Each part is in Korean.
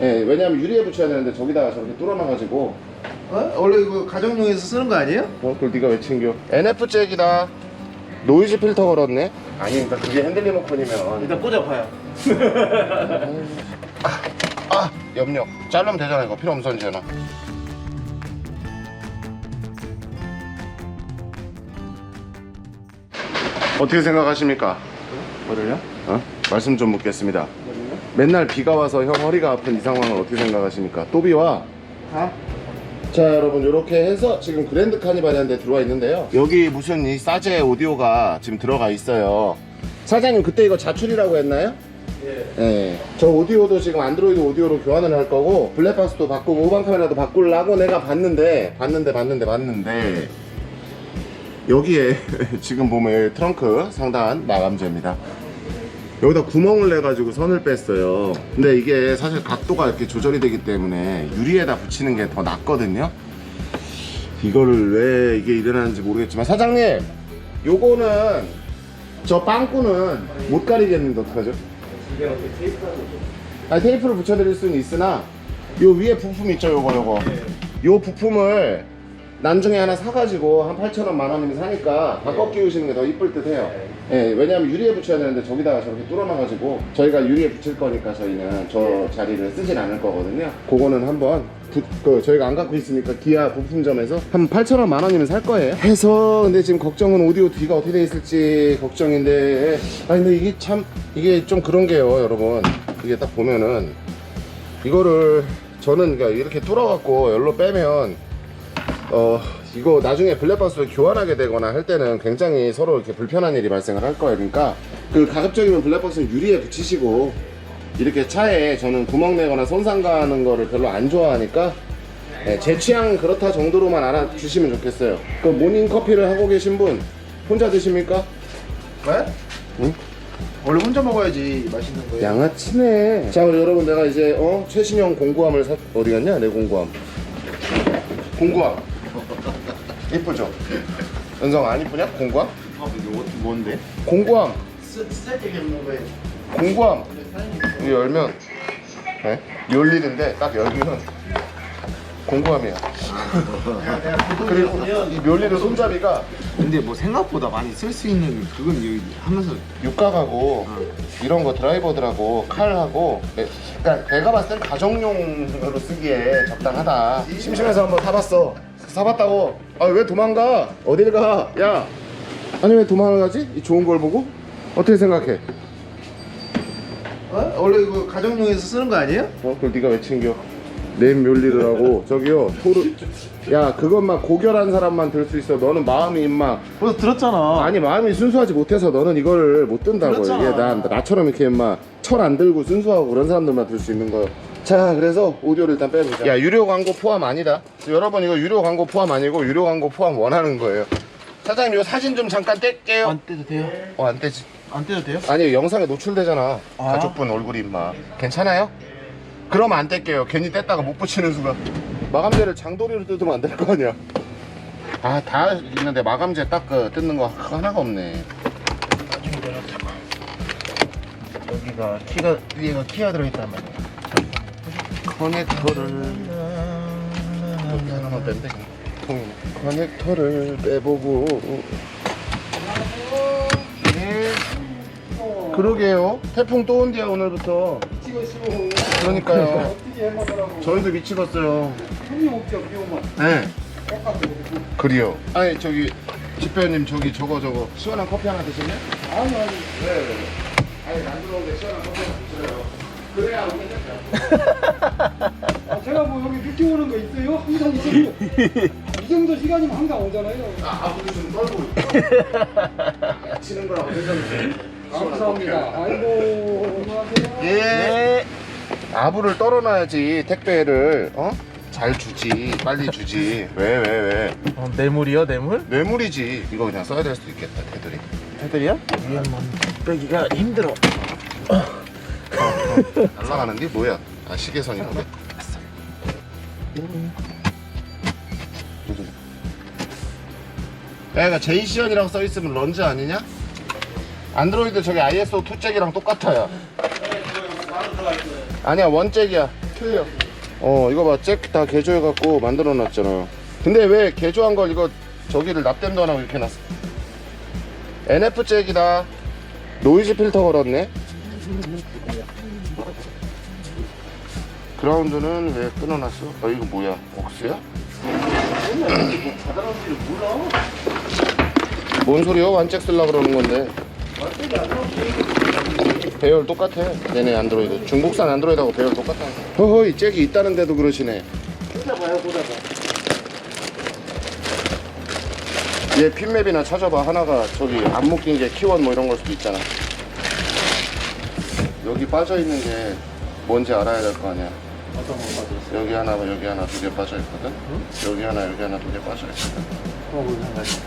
예, 왜냐면 유리에 붙여야 되는데 저기다가 저렇게 뚫어놔가지고 어? 원래 이거 가정용에서 쓰는 거 아니에요? 어? 그걸 네가 왜 챙겨? NF 잭이다 노이즈 필터 걸었네 아니 그러니까 그게 핸들 리모컨이면 일단 꽂아봐요. 아 염력 자르면 되잖아 이거 필요 없어 이제는 어떻게 생각하십니까? 뭐를요? 어? 말씀 좀 묻겠습니다 맨날 비가 와서 형 허리가 아픈 이 상황을 어떻게 생각하십니까? 또 비와 다? 자 여러분 이렇게 해서 지금 그랜드 카니발이라는 데 들어와 있는데요 여기 무슨 이 사제 오디오가 지금 들어가 있어요 사장님 그때 이거 자출이라고 했나요? 예. 저 오디오도 지금 안드로이드 오디오로 교환을 할 거고 블랙박스도 바꾸고 후방 카메라도 바꾸려고 내가 봤는데 봤는데 봤는데 봤는데 여기에 지금 보면 트렁크 상단 마감재입니다 여기다 구멍을 내가지고 선을 뺐어요. 근데 이게 사실 각도가 이렇게 조절이 되기 때문에 유리에다 붙이는 게 더 낫거든요. 이거를 왜 이게 일어나는지 모르겠지만 사장님 요거는 저 빵꾸는 못 가리겠는데 어떡하죠? 아 테이프를 붙여드릴 수는 있으나 요 위에 부품 있죠 요거 요거. 요 부품을 나중에 하나 사가지고 한 8천원 만원이면 사니까 바꿔 끼우시는 게 더 이쁠 듯 해요. 예, 왜냐면 유리에 붙여야 되는데 저기다가 저렇게 뚫어놔가지고 저희가 유리에 붙일 거니까 저희는 저 자리를 쓰진 않을 거거든요. 그거는 한번 부- 그 저희가 안 갖고 있으니까 기아 부품점에서 한 8천원 만원이면 살 거예요. 해서 근데 지금 걱정은 오디오 뒤가 어떻게 돼 있을지 걱정인데 아니 근데 이게 참 이게 좀 그런 게요 여러분. 이게 딱 보면은 이거를 저는 그러니까 이렇게 뚫어갖고 열로 빼면 어 이거 나중에 블랙박스를 교환하게 되거나 할 때는 굉장히 서로 이렇게 불편한 일이 발생을 할 그러니까 그 가급적이면 블랙박스는 유리에 붙이시고 이렇게 차에 저는 구멍 내거나 손상 가는 거를 별로 안 좋아하니까 네, 제 취향 그렇다 정도로만 알아주시면 좋겠어요 그 모닝 커피를 하고 계신 분 혼자 드십니까? 왜? 응? 원래 혼자 먹어야지 맛있는 거예요. 양아치네 자 그럼 여러분 내가 이제 어 최신형 공구함을 사 어디 갔냐 내 공구함 공구함 이쁘죠? 은성 안 이쁘냐 공구함? 어, 이거 뭔데? 공구함 쓸데기 없는 거예요. 공구함 이거 열면 네? 열리는데 딱 열면 공구함이야 그리고 이 멸리는 손잡이가 근데 뭐 생각보다 많이 쓸 수 있는 그건 여기 하면서 육각하고 이런 거 드라이버들하고 칼하고 네, 그러니까 내가 봤을 땐 가정용으로 쓰기에 적당하다 심심해서 한번 사봤어 사봤다고. 아 왜 도망가? 어딜 가야. 아니 왜 도망을 가지? 이 좋은 걸 보고? 어떻게 생각해? 어? 원래 이거 가정용에서 쓰는 거 아니에요? 어 그걸 네가 왜 챙겨? 멸리를 하고. 저기요 토르. 야 그것만 고결한 사람만 들 수 있어. 너는 마음이 임마. 벌써 들었잖아. 아니 마음이 순수하지 못해서 너는 이거를 못 든다고. 그렇잖아. 이게 난 나처럼 이렇게 막철안 들고 순수하고 그런 사람들만 들 수 있는 거예요 자 그래서 오디오를 일단 빼보자 야 유료 광고 포함 아니다. 여러분 이거 유료 광고 포함 아니고 유료 광고 포함 원하는 거예요. 사장님 이거 사진 좀 잠깐 뗄게요. 안 떼도 돼요? 어 안 떼지. 안 떼도 돼요? 아니 영상에 노출되잖아. 아. 가족분 얼굴이 임마. 괜찮아요? 그럼 안 뗄게요. 괜히 뗐다가 못 붙이는 순간. 마감재를 장도리로 뜯으면 안 될 거 아니야. 아 다 있는데 마감재 딱 그 뜯는 거 하나가 없네. 여기가 키가 위에가 키가 들어있단 말이야. 커넥터를 하나만 뺀대 통이네 커넥터를 빼보고. 예 그러게요. 태풍 또 온대요 오늘부터. 그러니까요. 저희도 미치겠어요. 네. 그래요. 아니 저기 집배님 저기 저거 저거 시원한 커피 하나 드실래? 아니 아니. 네, 네, 네. 아니 안 들어오는데 시원한 커피 하나 드시래요 그래야 아, 제가 뭐 여기 늦게 오는 거 있어요? 항상 이 정도 이 정도 시간이면 항상 오잖아요 아, 아버지 좀 떨고 치는 거라고 생각했어요. 감사합니다 아이고 안녕하세요 예. 아부를 떨어놔야지 택배를 어? 잘 주지 빨리 주지 왜 왜 왜, 어, 뇌물이요 뇌물? 뇌물이지 이거 그냥 써야 될 수도 있겠다 애들이 애들이야? 위에만 빼기가 힘들어. 날라가는데 뭐야? 아 시계선이 뭐야 야 이거 제이시언이라고 써 있으면 런즈 아니냐? 안드로이드 저기 ISO 2잭이랑 똑같아요. 아니야 원잭이야. 틀려. 어 이거 봐 잭 다 개조해갖고 만들어놨잖아요 근데 왜 개조한 걸 이거 저기를 납땜도 안 하고 이렇게 놨어? NF 잭이다. 노이즈 필터 걸었네 그라운드는 왜 끊어놨어? 아 이거 뭐야? 옥스야? 뭔 소리야? 완잭 쓸라 그러는 건데. 배열 똑같아. 얘네 안드로이드. 중국산 안드로이드하고 배열 똑같아. 허허이 잭이 있다는데도 그러시네. 꽂아봐요, 꽂아봐. 얘 핀맵이나 찾아봐. 하나가 저기 안 묶인 게 키원 뭐 이런 걸 수도 있잖아. 여기 빠져있는 게 뭔지 알아야 될 거 아니야 어떤 거 맞았어? 여기 하나 여기 하나 두 개 빠져있거든 여기 하나 여기 하나 두 개 빠져있거든?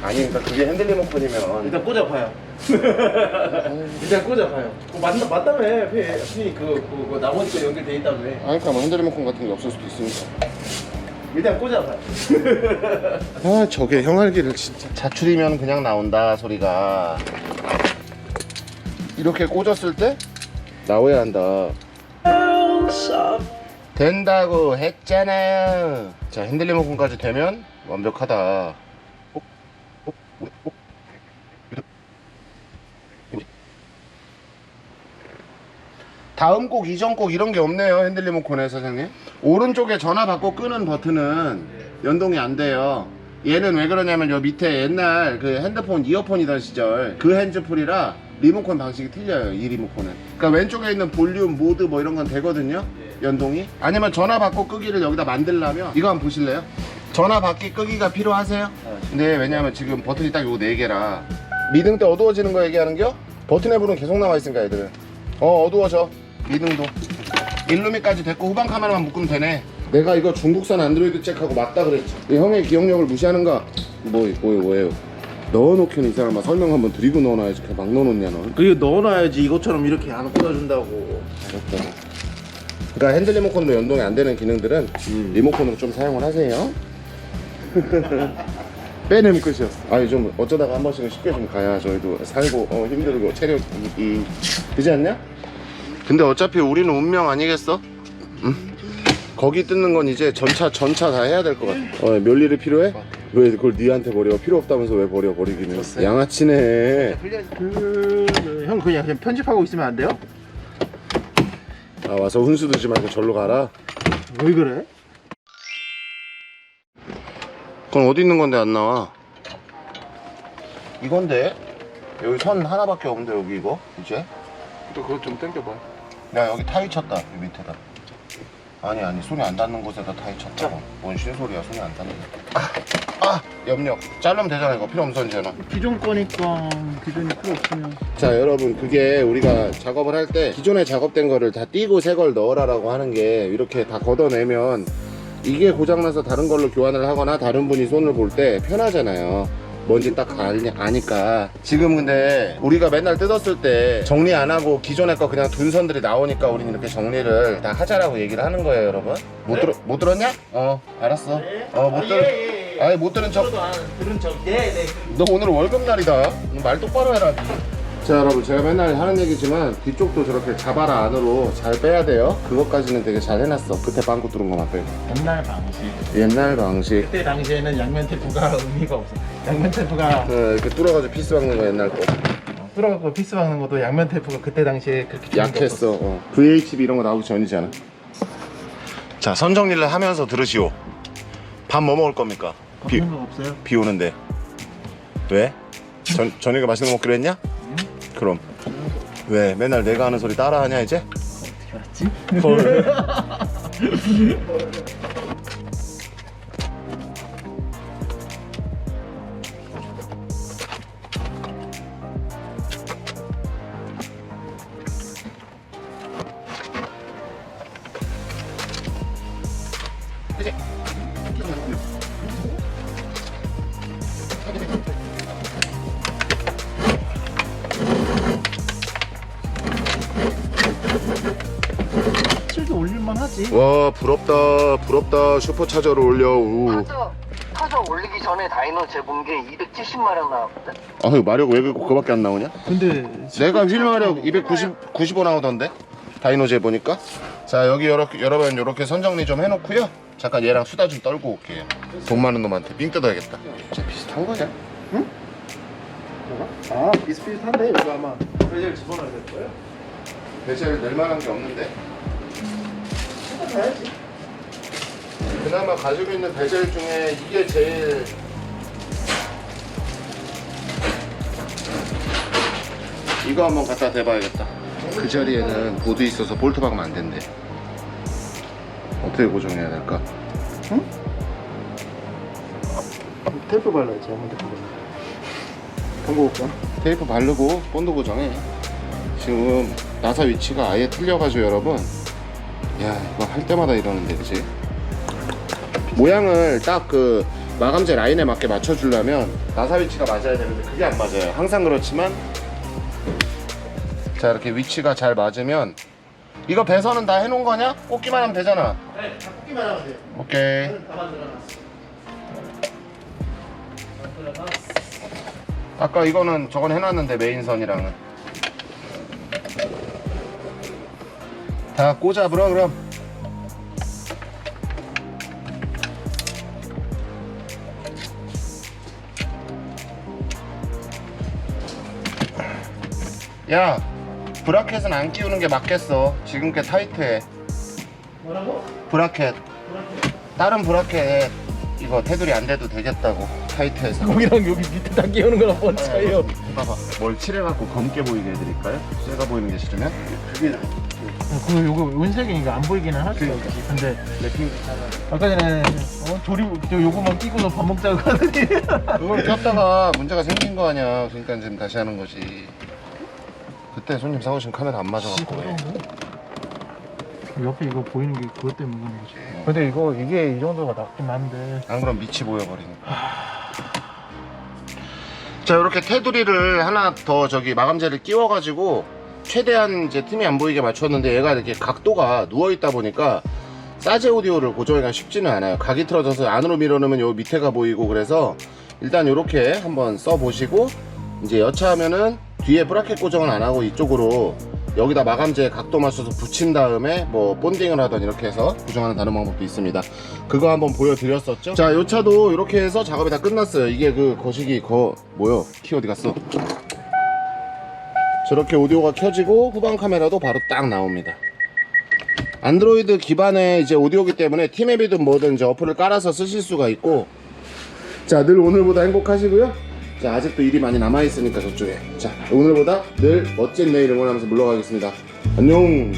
아니 그러니까 그게 핸들 리모컨이면 일단 꽂아봐요. 일단 꽂아봐요. 어, 맞다, 맞다며. 피, 피, 그, 그, 그, 나머지 거 연결돼 있다며. 아니 그러니까 뭐 핸들 리모컨 같은 게 없을 수도 있으니까 일단 꽂아봐요. 아 저게 형알기를 진짜 자출이면 그냥 나온다 소리가 이렇게 꽂았을 때 나와야 한다 된다고 했잖아요. 자 핸들 리모컨까지 되면 완벽하다? 다음 곡, 이전 곡 이런 게 없네요 핸들 리모컨에 사장님. 오른쪽에 전화 받고 끄는 버튼은 연동이 안 돼요. 얘는 왜 그러냐면 요 밑에 옛날 그 핸드폰 이어폰이던 시절 그 핸즈풀이라 리모컨 방식이 틀려요 이 리모컨은. 그러니까 왼쪽에 있는 볼륨, 모드 뭐 이런 건 되거든요 연동이? 아니면 전화 받고 끄기를 여기다 만들려면 이거 한번 보실래요? 전화 받기 끄기가 필요하세요? 근데 왜냐면 지금 버튼이 딱 요거 4개라. 미등 때 어두워지는 거 얘기하는겨? 버튼에 불은 계속 나와 있으니까 애들은. 어 어두워져. 미등도. 일루미까지 됐고 후방 카메라만 묶으면 되네. 내가 이거 중국산 안드로이드 잭하고 맞다 그랬지. 이 형의 기억력을 무시하는가 뭐, 뭐, 뭐예요? 넣어놓기는 이 사람아 설명 한번 드리고 넣어놔야지. 그냥 막 넣어놓냐 너 그게 넣어놔야지 이것처럼 이렇게 안 꽂아준다고. 알았다 그러니까 핸들 리모컨으로 연동이 안 되는 기능들은 리모컨으로 좀 사용을 하세요 빼내면 끝이었어 아니 좀 어쩌다가 한 번씩은 쉽게 좀 가야 저희도 살고 어, 힘들고 체력이 이, 그지 않냐? 근데 어차피 우리는 운명 아니겠어? 응? 거기 뜯는 건 이제 전차 전차 다 해야 될 것 같아 어, 멸리를 필요해? 왜 그걸 니한테 버려? 필요 없다면서 왜 버려 버리기는 양아치네 그, 형 그냥, 그냥 편집하고 있으면 안 돼요? 아 와서 훈수 두지 말고 절로 가라 왜 그래? 그건 어디 있는 건데 안 나와? 이건데? 여기 선 하나밖에 없는데 여기 이거? 이제? 또 그것 좀 당겨봐. 야 여기 타이 쳤다 이 밑에다 아니 아니 손이 안 닿는 곳에다 타이 쳤다고 뭔 신소리야 손이 안 닿는 아! 아! 염력 자르면 되잖아 이거 필요 없어 이제는 기존 거니까 기존이 필요 없으면. 자 여러분 그게 우리가 작업을 할 때 기존에 작업된 거를 다 띄고 새 걸 넣으라라고 하는 게 이렇게 다 걷어내면 이게 고장나서 다른 걸로 교환을 하거나 다른 분이 손을 볼 때 편하잖아요 뭔지 딱 알- 아니까 지금 근데 우리가 맨날 뜯었을 때 정리 안 하고 기존에 거 그냥 둔 선들이 나오니까 우리는 이렇게 정리를 다 하자라고 얘기를 하는 거예요 여러분 못, 들어, 못 들었냐? 어 알았어 어 못 들어 아니 못 들은 척안 들은 척. 네, 네. 너 오늘 월급날이다. 말 똑바로 해라. 자 여러분 제가 맨날 하는 얘기지만 뒤쪽도 저렇게 잡아라 안으로 잘 빼야 돼요. 그것까지는 되게 잘 해놨어. 끝에 빵꾸 뚫은 거만 빼고. 옛날 방식. 옛날 방식. 그때 당시에는 양면 테이프가 의미가 없어. 양면 테이프가 어, 이렇게 뚫어가지고 피스 박는 거 옛날 거. 어, 뚫어갖고 피스 박는 것도 양면 테이프가 그때 당시에 그렇게 좋은 게 없었어. 약했어. 어. VHB 이런 거 나오기 전이잖아. 자 선정리를 하면서 들으시오. 밥 뭐 먹을 겁니까? 비, 없는 거 없어요? 비 오는데. 왜? 전, 저녁에 맛있는 거 먹기로 했냐? 그럼. 왜? 맨날 내가 하는 소리 따라하냐 이제? 어떻게 알았지? 와 부럽다 부럽다 슈퍼차저를 올려 우. 타저 타저 올리기 전에 다이노 재본 게 270마력 나왔거든. 아유 마력 왜 그- 그거밖에 안 나오냐? 근데 내가 휠 마력 290 95 나오던데 다이노제 보니까 자 여기 여러분 여러분 이렇게 선정리 좀 해놓고요 잠깐 얘랑 수다 좀 떨고 올게요 돈 많은 놈한테 삥 뜯어야겠다 진짜 비슷한 거냐? 아 비슷비슷한데 이거 아마 베젤 집어넣어야 될 거예요? 배제를 낼 만한 게 없는데 가야지. 그나마 가지고 있는 베젤 중에 이게 제일 이거 한번 갖다 대봐야겠다. 그 자리에는 보드 있어서 볼트 박으면 안 된대. 어떻게 고정해야 될까? 테이프 발라야지 한번 더 담궈 볼까? 테이프 바르고 본드 고정해. 지금 나사 위치가 아예 틀려가지고 여러분 야 이거 할 때마다 이러는데 그치 모양을 딱 그 마감재 라인에 맞게 맞춰주려면 나사 위치가 맞아야 되는데 그게 안 맞아요. 항상 그렇지만. 자 이렇게 위치가 잘 맞으면 이거 배선은 다 해놓은 거냐? 꽂기만 하면 되잖아. 네 다 꽂기만 하면 돼요. 오케이. 다 만들어놨어 아까 이거는 저건 해놨는데 메인선이랑은 다 꽂아보라 그럼. 야 브라켓은 안 끼우는 게 맞겠어. 지금 게 타이트해. 뭐라고? 브라켓. 다른 브라켓. 이거 테두리 안 돼도 되겠다고 타이트해서. 여기랑 여기 밑에 다 끼우는 거랑 뭔 차이요? 봐봐. 뭘 칠해갖고 검게 보이게 해드릴까요? 쇠가 보이는 게 싫으면? 그게 나 그 요거 은색이 이거 안 보이기는 할 수가 있지. 근데 랩핑 괜찮아 아까 전에 어 조립 저 요거만 끼고서 밥 먹자고 하더니. 그걸 꼈다가 문제가 생긴 거 아니야. 그러니까 지금 다시 하는 거지. 그때 손님 사오신 카메라 안 맞아갖고. 왜 옆에 이거 보이는 게 그것 그런 거지. 근데 이거 이게 이 정도가 낫긴 한데. 안 그럼 밑이 보여버리니까. 자 이렇게 테두리를 하나 더 저기 마감재를 끼워가지고 최대한 이제 틈이 안 보이게 맞췄는데 얘가 이렇게 각도가 누워 있다 보니까 사제 오디오를 고정하기가 쉽지는 않아요. 각이 틀어져서 안으로 밀어넣으면 요 밑에가 보이고 그래서 일단 이렇게 한번 써보시고 이제 여차하면은 뒤에 브라켓 고정은 안 하고 이쪽으로 여기다 마감재 각도 맞춰서 붙인 다음에 뭐 본딩을 하던 이렇게 해서 고정하는 다른 방법도 있습니다. 그거 한번 보여드렸었죠? 자요 차도 이렇게 해서 작업이 다 끝났어요. 이게 그 거시기 거 뭐요? 키 어디 갔어 저렇게 오디오가 켜지고 후방 카메라도 바로 딱 나옵니다. 안드로이드 기반의 이제 오디오기 때문에 티맵이든 뭐든 이제 어플을 깔아서 쓰실 수가 있고. 자 늘 오늘보다 행복하시고요. 자 아직도 일이 많이 남아있으니까 저쪽에. 자 오늘보다 늘 멋진 내일을 응원하면서 물러가겠습니다. 안녕